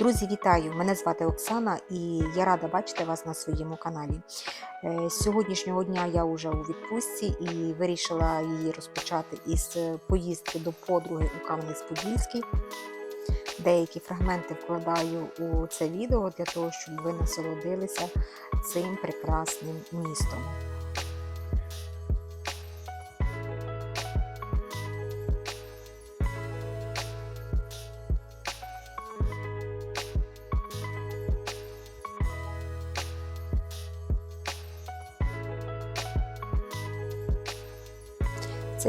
Друзі, вітаю! Мене звати Оксана і я рада бачити вас на своєму каналі. Е, З сьогоднішнього дня я вже у відпустці і вирішила її розпочати із поїздки до подруги у Кам'янець-Подільський. Деякі фрагменти вкладаю у це відео для того, щоб ви насолодилися цим прекрасним містом.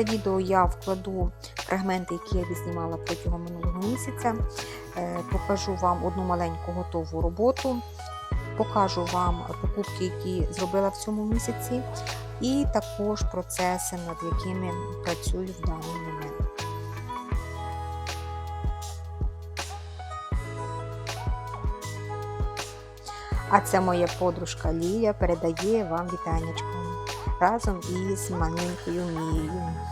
Це відео я вкладу фрагменти, які я відзнімала протягом минулого місяця. Е, Покажу вам одну маленьку готову роботу, покажу вам покупки, які зробила в цьому місяці, і також процеси, над якими працюю в даний момент. А це моя подружка Лія передає вам вітаннячко разом із маленькою Мією.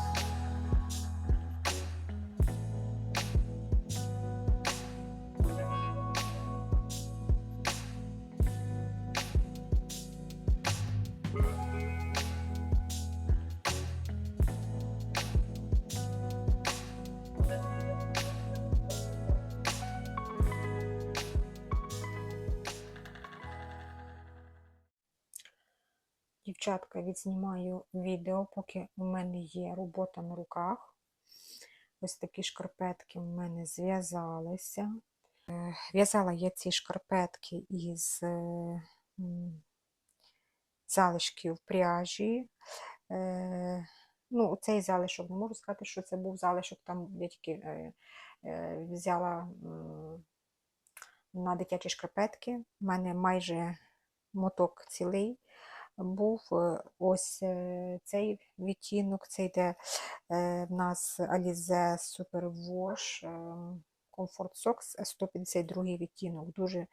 Відзнімаю відео, поки у мене є робота на руках. Ось такі шкарпетки в мене зв'язалися. Е, В'язала я ці шкарпетки із е, залишків пряжі. Е, Ну, цей залишок, не можу сказати, що це був залишок, там я тільки взяла на дитячі шкарпетки. У мене майже моток цілий був е, ось е, цей відтінок, це йде е, в нас Alize Super Wash е, Comfort Socks 152 відтінок. Дуже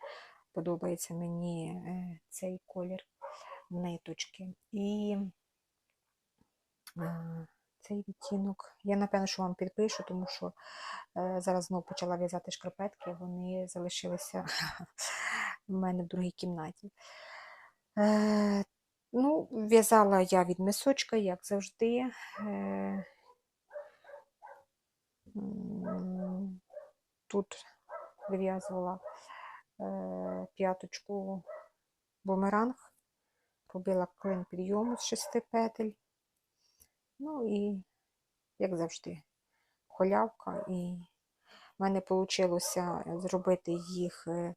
подобається мені цей колір ниточки. І цей відтінок, я напевно, що вам підпишу, тому що зараз знову почала в'язати шкарпетки, вони залишилися в мене в другій кімнаті. Ну, в'язала я від мисочка, як завжди. Е, Тут вив'язувала е, п'яточку бумеранг, робила клин підйому з шести петель. Ну і, як завжди, холявка. І в мене вийшло зробити їх е,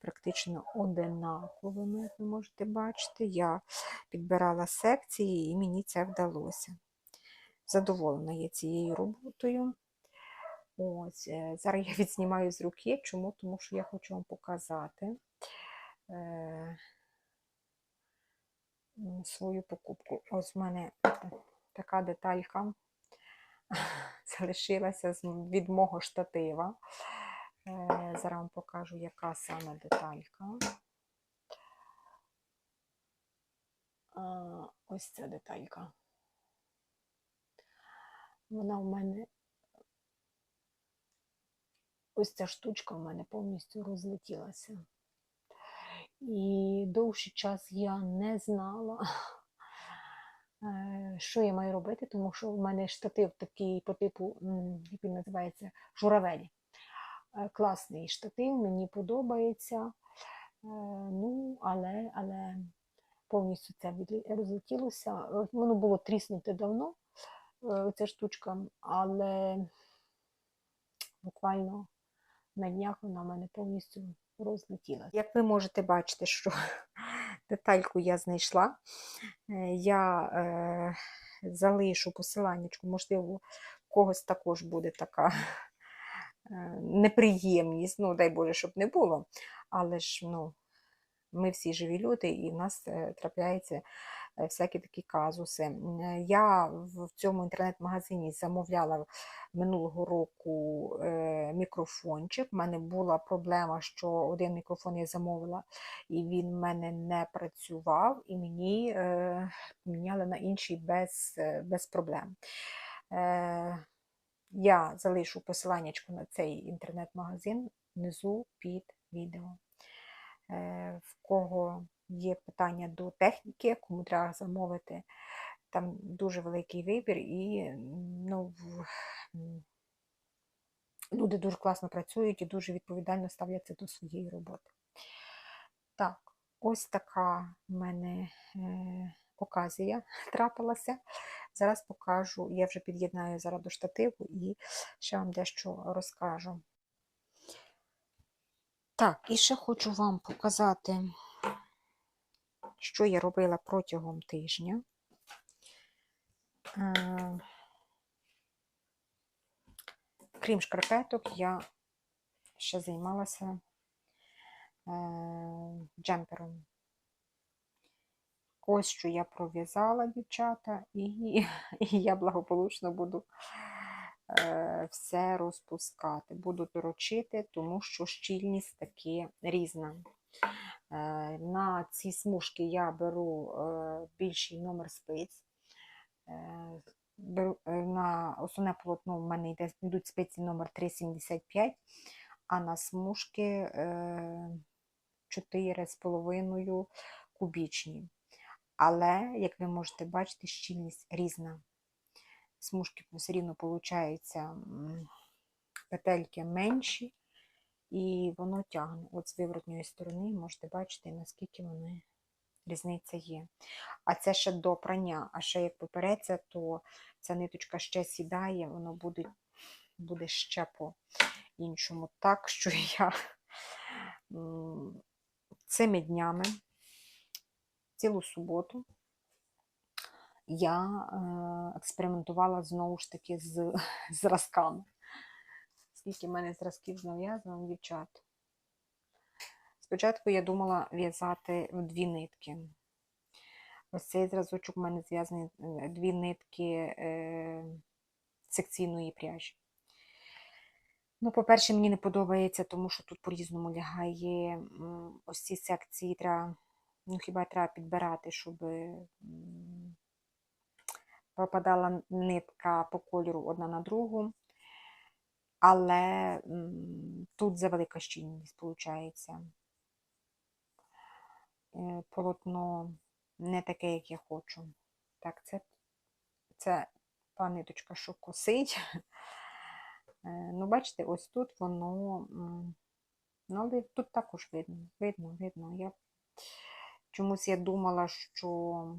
практично одинаковими, як ви можете бачити. Я підбирала секції і мені це вдалося. Задоволена я цією роботою. Ось, е, Зараз я відзнімаю з руки. Чому? Тому що я хочу вам показати е, свою покупку. Ось в мене така деталька залишилася від мого штатива. Е, Зараз вам покажу, яка саме деталька. Ось ця деталька. Вона в мене, ось ця штучка в мене повністю розлетілася. І довший час я не знала, е, що я маю робити, тому що в мене штатив такий по типу, м, як він називається, журавель. Е, Класний штатив, мені подобається. Е, Ну, але, але повністю це розлетілося. Е, Воно було тріснуте давно, ця штучка, але буквально на днях вона в мене повністю розлетілася. Як ви можете бачити, що детальку я знайшла, я е, залишу посиланнячку, можливо, в когось також буде така неприємність, ну, дай Боже, щоб не було. Але ж ну, ми всі живі люди, і в нас е, трапляються е, всякі такі казуси. Е, Я в цьому інтернет-магазині замовляла минулого року е, мікрофончик. У мене була проблема, що один мікрофон я замовила, і він в мене не працював, і мені е, міняли на інший без, е, без проблем. Я залишу посиланнячку на цей інтернет-магазин внизу під відео. Е, В кого є питання до техніки, кому треба замовити, там дуже великий вибір і ну, люди дуже класно працюють і дуже відповідально ставляться до своєї роботи. Так, ось така в мене е, оказія трапилася. Зараз покажу, я вже під'єднаю зараз до штативу і ще вам дещо розкажу. Так, і ще хочу вам показати, що я робила протягом тижня. Е, Крім шкарпеток, я ще займалася е, джемпером. Ось що я пров'язала, дівчата, і, і я благополучно буду е, все розпускати. Буду торочити, тому що щільність таки різна. Е, на ці смужки я беру е, більший номер спиць. Е, беру, е, на основне полотно в мене йдуть спиці номер 3,75, а на смужки е, 4,5 кубічні. Але, як ви можете бачити, щільність різна. Смужки все рівно получаються петельки менші, і воно тягне. От з виворотньої сторони можете бачити, наскільки вони різниця є. А це ще до прання, а ще як попереться, то ця ниточка ще сідає, воно буде, буде ще по-іншому. Так що я цими днями, цілу суботу, я е, експериментувала знову ж таки з зразками. Скільки в мене зразків нав'язано, дівчат. Спочатку я думала в'язати в дві нитки. Ось цей зразочок у мене зв'язаний е, дві нитки е, секційної пряжі. Ну, по-перше, мені не подобається, тому що тут по-різному лягає ось ці секції треба, ну хіба треба підбирати, щоб м, попадала нитка по кольору одна на другу. Але тут завелика щільність, виходить. Е, Полотно не таке, як я хочу. Так, це, це та ниточка, що косить. Е, Ну, бачите, ось тут воно. Ну, тут також видно, видно, видно. Я чомусь я думала, що.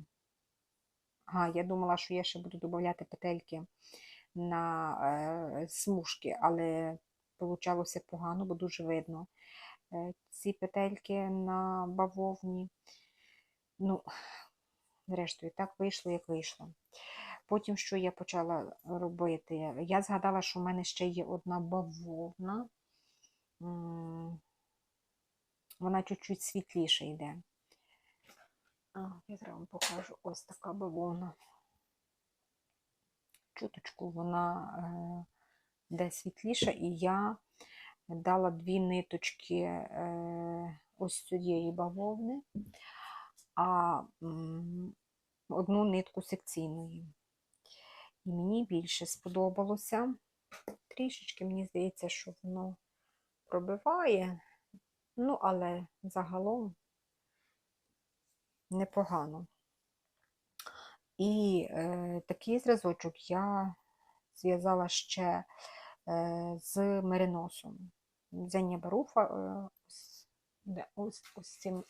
А, я думала, що я ще буду додати петельки на е, смужки, але получалося погано, бо дуже видно. Е, ці петельки на бавовні. Ну, зрештою, так вийшло, як вийшло. Потім, що я почала робити? Я згадала, що в мене ще є одна бавовна. Вона чуть-чуть світліше йде. А, я зараз вам покажу ось така бавовна. Чуточку вона е, йде світліша, і я дала дві ниточки е, ось цієї бавовни, а одну нитку секційної. І мені більше сподобалося. Трішечки, мені здається, що воно пробиває, ну, але загалом непогано. І е, такий зразочок я зв'язала ще е, з мериносом. Зення Баруфа, е, ось, де, ось, ось цим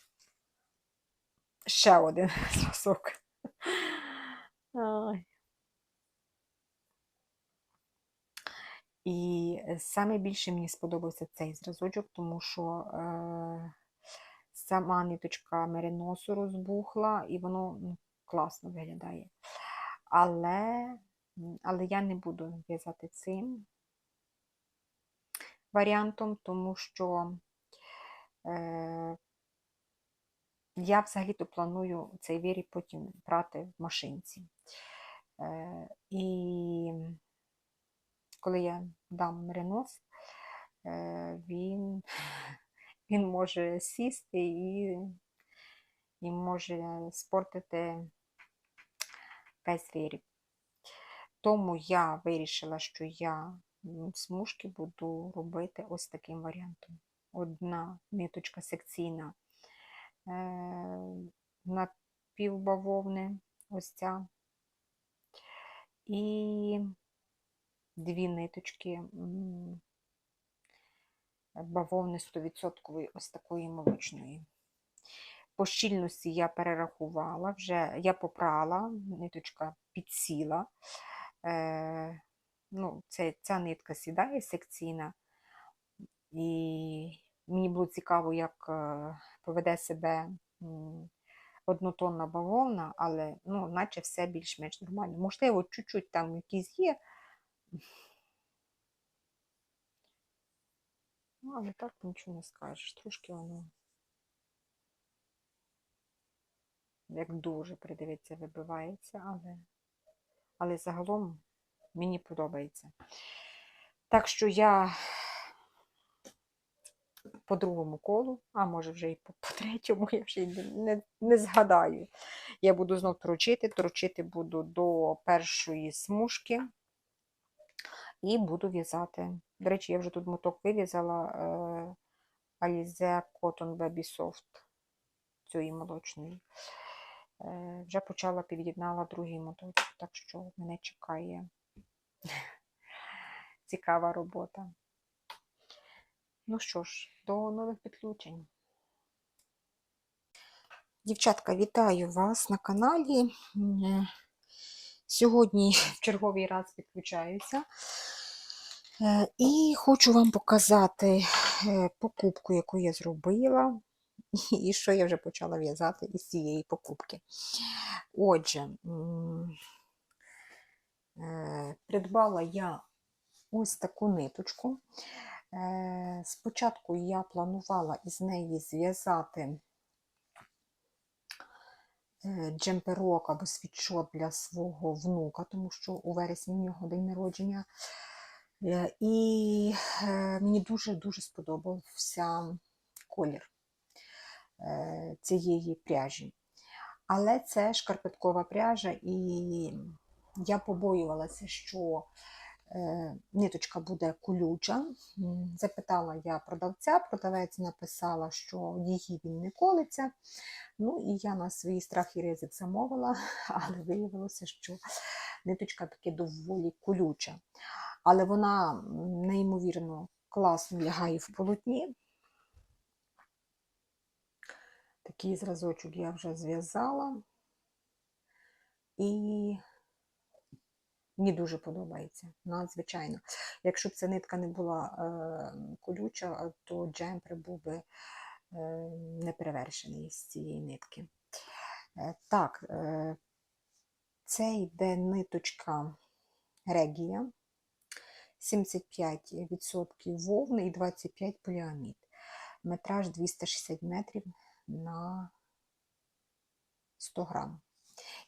ще один зразок. І саме більше мені сподобався цей зразочок, тому що е, сама ниточка мериносу розбухла, і воно ну, класно виглядає. Але, але я не буду в'язати цим варіантом, тому що е, я взагалі-то планую цей виріб потім брати в машинці. Е, і коли я дам меринос, е, він, він може сісти і, і може спортити весь виріб. Тому я вирішила, що я смужки буду робити ось таким варіантом. одна ниточка секційна е, напівбавовни, ось ця. І дві ниточки бавовни 100% ось такої молочної. По щільності я перерахувала, вже я попрала, ниточка підсіла. Е, ну, це, ця нитка сідає секційна. І мені було цікаво, як е, поведе себе однотонна бавовна, але ну, наче все більш-менш нормально. Можливо, чуть-чуть там якісь є. Ну, але так нічого не скажеш. Трошки воно, як дуже придивиться, вибивається, але, але загалом мені подобається. Так що я по другому колу, а може вже і по, по третьому, я вже не, не, згадаю. Я буду знов тручити, тручити буду до першої смужки і буду в'язати. До речі, я вже тут моток вив'язала е, Alize Cotton Baby Soft цієї молочної. Е, вже почала під'єднала другий моточок, так що мене чекає цікава робота. Ну що ж, до нових підключень. Дівчатка, вітаю вас на каналі. Е, Сьогодні в черговий раз підключаюся. Е, І хочу вам показати е, покупку, яку я зробила, і що я вже почала в'язати із цієї покупки. Отже, е, придбала я ось таку ниточку. Спочатку я планувала із неї зв'язати джемперок або світшот для свого внука, тому що у вересні в нього день народження. І е, мені дуже-дуже сподобався колір е, цієї пряжі. Але це шкарпеткова пряжа, і я побоювалася, що е, ниточка буде колюча. Запитала я продавця, продавець написала, що її він не колиться. Ну і я на свій страх і ризик замовила, але виявилося, що ниточка таки доволі колюча. Але вона неймовірно класно лягає в полотні. Такий зразочок я вже зв'язала. І мені дуже подобається, надзвичайно. Якщо б ця нитка не була е, колюча, то джемпер був би е, неперевершений з цієї нитки. Е, так, е, це йде ниточка Регія. 75% вовни і 25 поліамід. Метраж 260 метрів на 100 грам.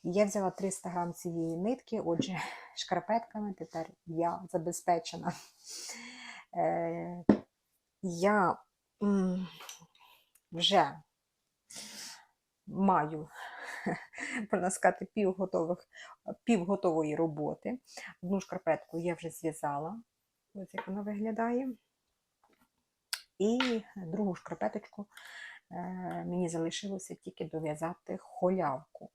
І я взяла 300 грам цієї нитки, отже, шкарпетками тепер я забезпечена. Е, я вже маю, можна півготових, півготової роботи. Одну шкарпетку я вже зв'язала, ось як вона виглядає. І другу шкарпеточку е, мені залишилося тільки дов'язати холявку.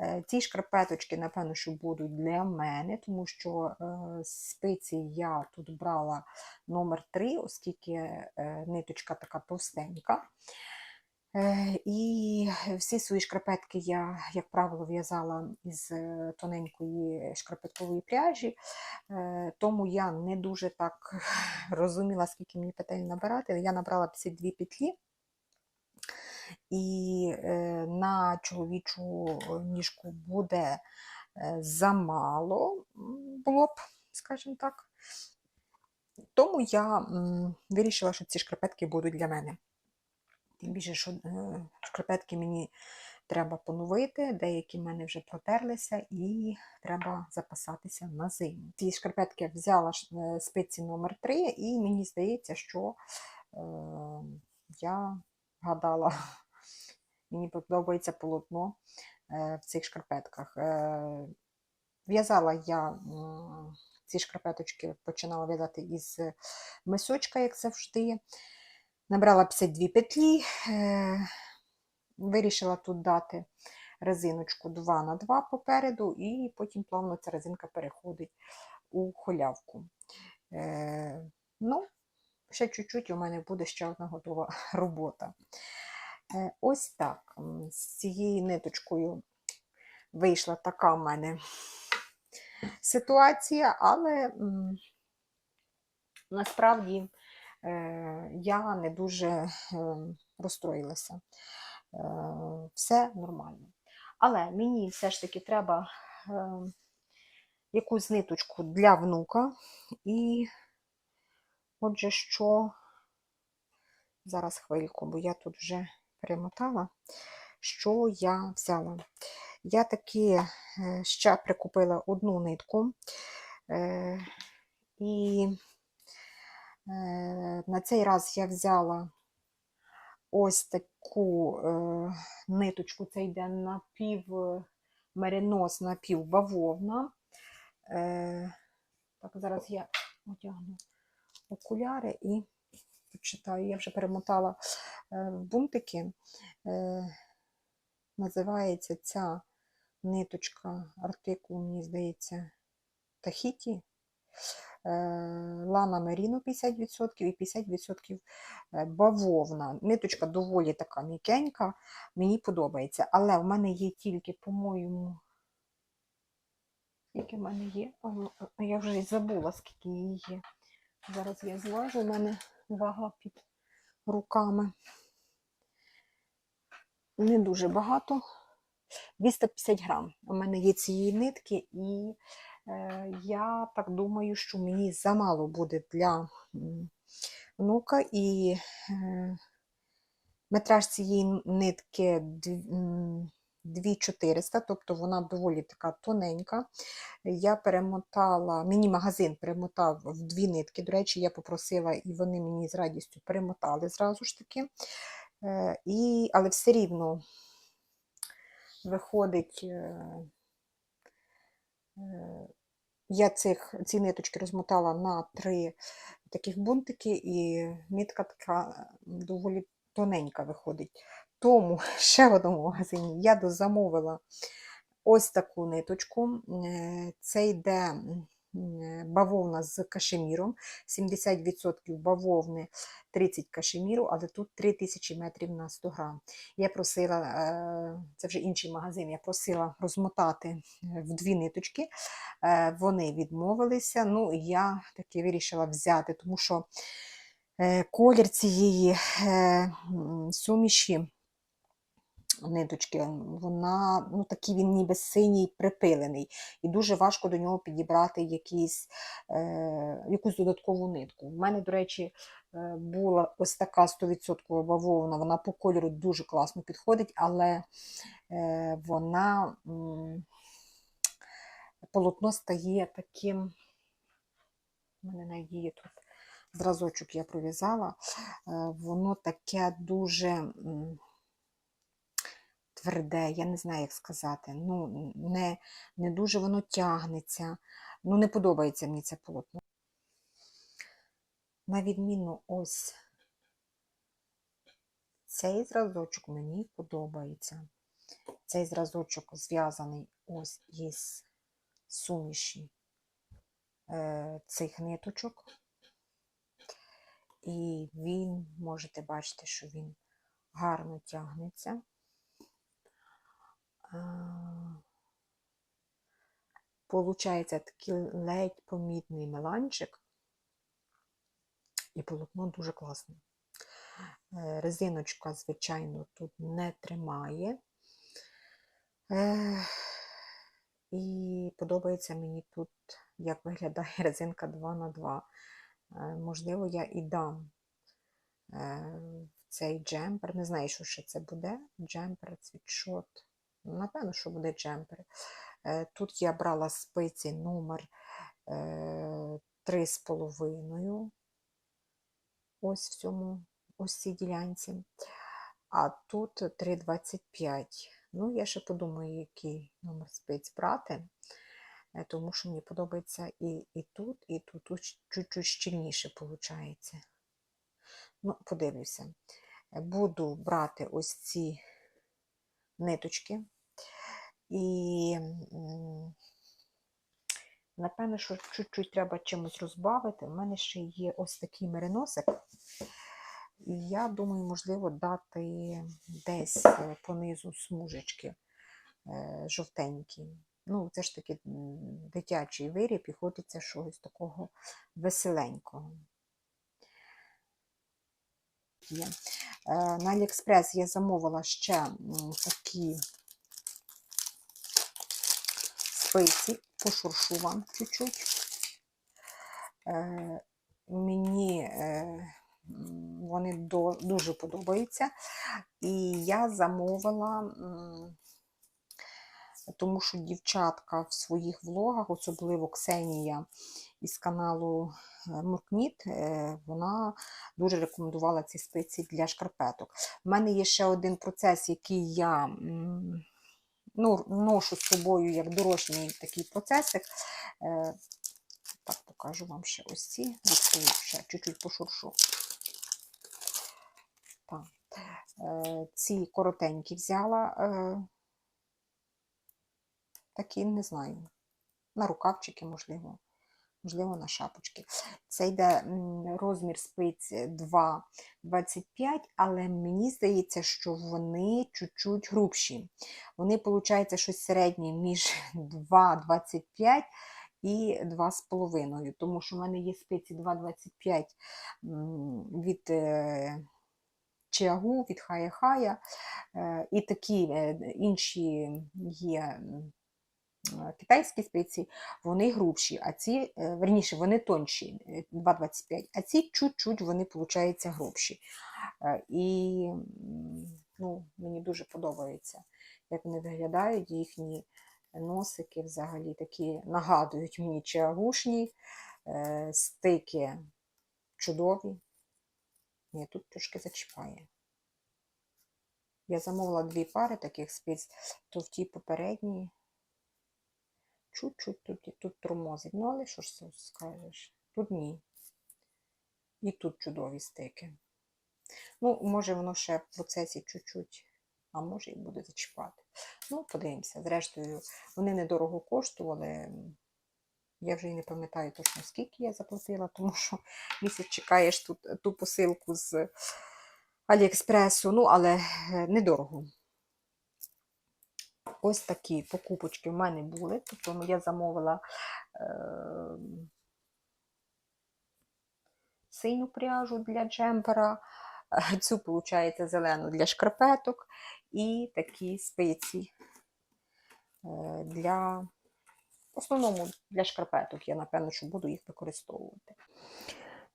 Е, Ці шкарпеточки, напевно, що будуть для мене, тому що е, спиці я тут брала номер 3, оскільки ниточка така товстенька. Е, І всі свої шкарпетки я, як правило, в'язала із е, тоненької шкарпеткової пряжі, Е, тому я не дуже так розуміла, скільки мені петель набирати. Я набрала 52 петлі. І на чоловічу ніжку буде замало було б, скажімо так. Тому я вирішила, що ці шкарпетки будуть для мене. Тим більше, що е, шкарпетки мені треба поновити, деякі в мене вже протерлися, і треба запасатися на зиму. Ці шкарпетки взяла е, спиці номер 3 і мені здається, що е, я гадала, мені подобається полотно е, в цих шкарпетках. Е, В'язала я м, ці шкарпеточки, починала в'язати із мисочка, як завжди. Набрала 52 петлі, е, вирішила тут дати резиночку 2 на 2 попереду, і потім плавно ця резинка переходить у холявку. Е, ну, ще чуть-чуть у мене буде ще одна готова робота. Е, ось так. З цією ниточкою вийшла така в мене ситуація, але насправді я не дуже е, розстроїлася. Е, все нормально. Але мені все ж таки треба е, якусь ниточку для внука. І отже, що зараз хвильку, бо я тут вже перемотала, що я взяла. Я таки е, ще прикупила одну нитку. Е, і е, на цей раз я взяла ось таку е, ниточку, це йде напів меринос, напів. Е, так, зараз я одягну окуляри і почитаю. Я вже перемотала е, бунтики. Е, називається ця ниточка, артикул, мені здається, Тахіті. Е, Лана Меріно 50% і 50% е, бавовна. Ниточка доволі така м'якенька, мені подобається. Але в мене є тільки, по-моєму, скільки в мене є? Ну, а Я вже забула, скільки її є. Зараз я зважу, у мене вага під руками. Не дуже багато. 250 грам. У мене є цієї нитки, і е, я так думаю, що мені замало буде для внука. І е, метраж цієї нитки 2400, тобто вона доволі така тоненька. Я перемотала, мені магазин перемотав в дві нитки. До речі, я попросила, і вони мені з радістю перемотали зразу ж таки. Е, і, але все рівно виходить, е, е, я цих, ці ниточки розмотала на три таких бунтики, і нитка така доволі тоненька виходить. Тому ще в одному магазині я дозамовила ось таку ниточку. Е, Це йде е, бавовна з кашеміром, 70% бавовни, 30 кашеміру, але тут 3000 метрів на 100 грам. Я просила, е, це вже інший магазин, я просила розмотати е, в дві ниточки. Е, Вони відмовилися. Ну, я таки вирішила взяти, тому що колір цієї суміші ниточки, вона, ну такий він ніби синій припилений, і дуже важко до нього підібрати якийсь, е, якусь додаткову нитку. У мене, до речі, е, була ось така 100% бавовна, вона по кольору дуже класно підходить, але е, вона м, полотно стає таким. У мене навіть є тут зразочок я пров'язала, е, воно таке дуже. Тверде, я не знаю, як сказати. Ну, не, не дуже воно тягнеться. Ну, не подобається мені це полотно. На відміну ось цей зразочок мені подобається. Цей зразочок зв'язаний ось із суміші е, цих ниточок. І він, можете бачити, що він гарно тягнеться. Получається такий ледь помітний меланчик, і полотно дуже класне. Е, Резиночка, звичайно, тут не тримає. Е, І подобається мені тут, як виглядає резинка 2 на 2 Можливо, я і дам е, цей джемпер. Не знаю, що ще це буде. Джемпер, цвітшот. Напевно, що буде джемпер. Е, Тут я брала спиці номер е, 3,5. Ось в цьому ось цій ділянці. А тут 3,25. Ну, я ще подумаю, який номер спиць брати, е, тому що мені подобається і, і тут, і тут. Тут чуть-чуть щільніше виходить. Ну, подивлюся. Буду брати ось ці ниточки. І, напевно, що чуть-чуть треба чимось розбавити. У мене ще є ось такий мериносик. І я думаю, можливо, дати десь е, понизу смужечки е, жовтенькі. Ну, це ж таки дитячий виріб і хочеться щось такого веселенького. Є. Е, На Аліекспрес я замовила ще такі спиці, пошуршу вам чуть-чуть. Е, Мені е, вони до- дуже подобаються. І я замовила, тому що дівчатка в своїх влогах, особливо Ксенія із каналу е, Муркніт, е, вона дуже рекомендувала ці спиці для шкарпеток. У мене є ще один процес, який я м, ну, ношу з собою як дорожній такий процесик. Е, Так, покажу вам ще ось ці. Відкрию ще чуть-чуть пошуршу. Так. Е, Ці коротенькі взяла. е, Такі, не знаю, на рукавчики, можливо, можливо, на шапочки. Це йде розмір спиць 2,25, але мені здається, що вони чуть-чуть грубші. Вони, виходить, щось середнє між 2,25 і 2,5, тому що в мене є спиці 2,25 від е, Чиагу, від Хая Хая, е, і такі е, інші є е, китайські спиці, вони грубші, а ці, е, верніше, вони тонші, е, 2,25, а ці чуть-чуть вони, виходить, грубші. Е, І ну, мені дуже подобається, як вони виглядають, їхні носики взагалі такі нагадують мені чиагушні, е, стики чудові. Ні, тут трошки зачіпає. Я замовила дві пари таких спиць, то в тій попередній чуть-чуть тут, тут тормозить. Ну, але що ж це скажеш? Тут ні. І тут чудові стики. Ну, може, воно ще в процесі чуть-чуть, а може і буде зачіпати. Ну, подивимося. Зрештою, вони недорого коштували. Я вже і не пам'ятаю точно, скільки я заплатила, тому що місяць чекаєш тут ту посилку з Аліекспресу, ну, але е, недорого. Ось такі покупочки в мене були. Тобто я замовила е, синю пряжу для джемпера, цю, виходить, зелену для шкарпеток і такі спиці е, для, в основному для шкарпеток. Я, напевно, що буду їх використовувати.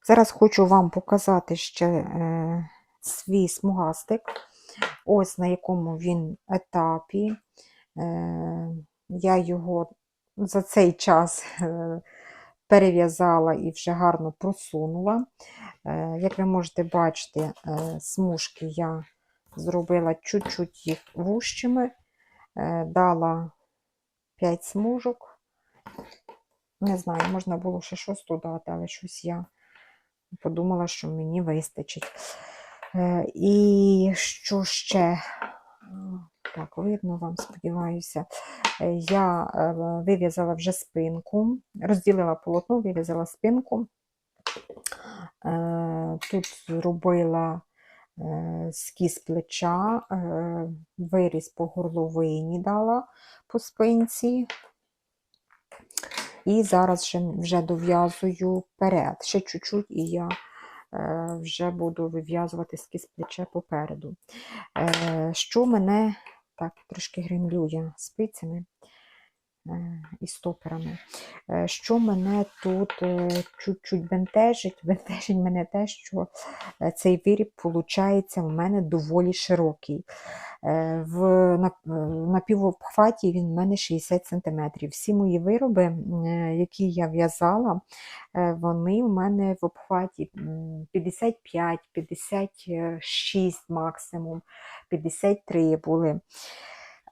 Зараз хочу вам показати ще е, свій смугастик. Ось на якому він етапі. Е, я його за цей час е, перев'язала і вже гарно просунула. Е, як ви можете бачити, смужки я зробила чуть-чуть їх вущими, дала 5 смужок. Не знаю, можна було ще щось додати, але щось я подумала, що мені вистачить. І що ще? Так, видно вам, сподіваюся. Е, Я е, вив'язала вже спинку, розділила полотно, вив'язала спинку. Е, Тут зробила скіз плеча, виріз по горловині дала по спинці. І зараз вже, дов'язую вперед. Ще чуть-чуть, і я вже буду вив'язувати скіз плече попереду. Що мене так трошки гримлює спицями і стоперами. Е, що мене тут е, чуть-чуть бентежить, бентежить мене те, що е, цей виріб, виходить, в мене доволі широкий. Е, В, на, е, на півобхваті він в мене 60 см. Всі мої вироби, е, які я в'язала, е, вони в мене в обхваті 55, 56 максимум, 53 були.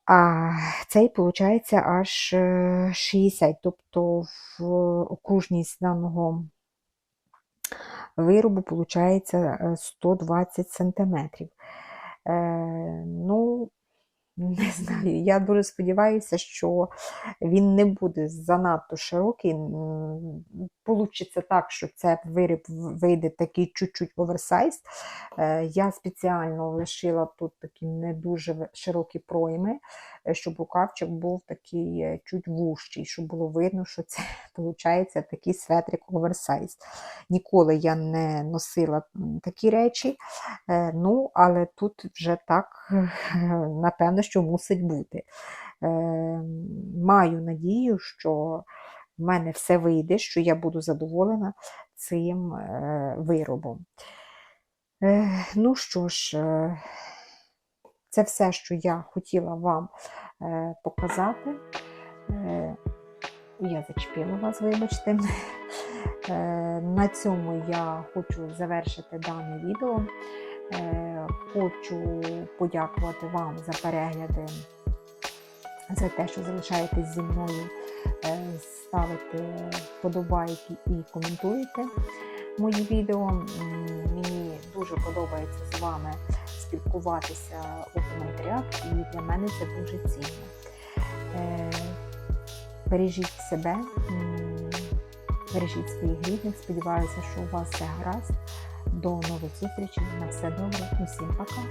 А цей, виходить, аж е, 60. Тобто в окружність даного виробу виходить 120 см. Ну, не знаю, я дуже сподіваюся, що він не буде занадто широкий. Получиться так, що це виріб вийде такий чуть-чуть оверсайз. Е, Я спеціально лишила тут такі не дуже широкі пройми, е, щоб рукавчик був такий е, чуть вужчий, щоб було видно, що це виходить такий светрик оверсайз. Ніколи я не носила такі речі, ну, але тут вже так, напевно, що мусить бути. Е, Маю надію, що в мене все вийде, що я буду задоволена цим е, виробом. Е, Ну що ж, е, це все, що я хотіла вам е, показати. Е, Я зачепила вас, вибачте. Е, На цьому я хочу завершити дане відео. Е, Хочу подякувати вам за перегляди, за те, що залишаєтесь зі мною, е, ставите вподобайки і коментуєте мої відео. Мені дуже подобається з вами спілкуватися у коментарях, і для мене це дуже цінно. Е, Бережіть себе, бережіть своїх рідних. Сподіваюся, що у вас все гаразд. До нових зустрічей. На все добре. Усім пока.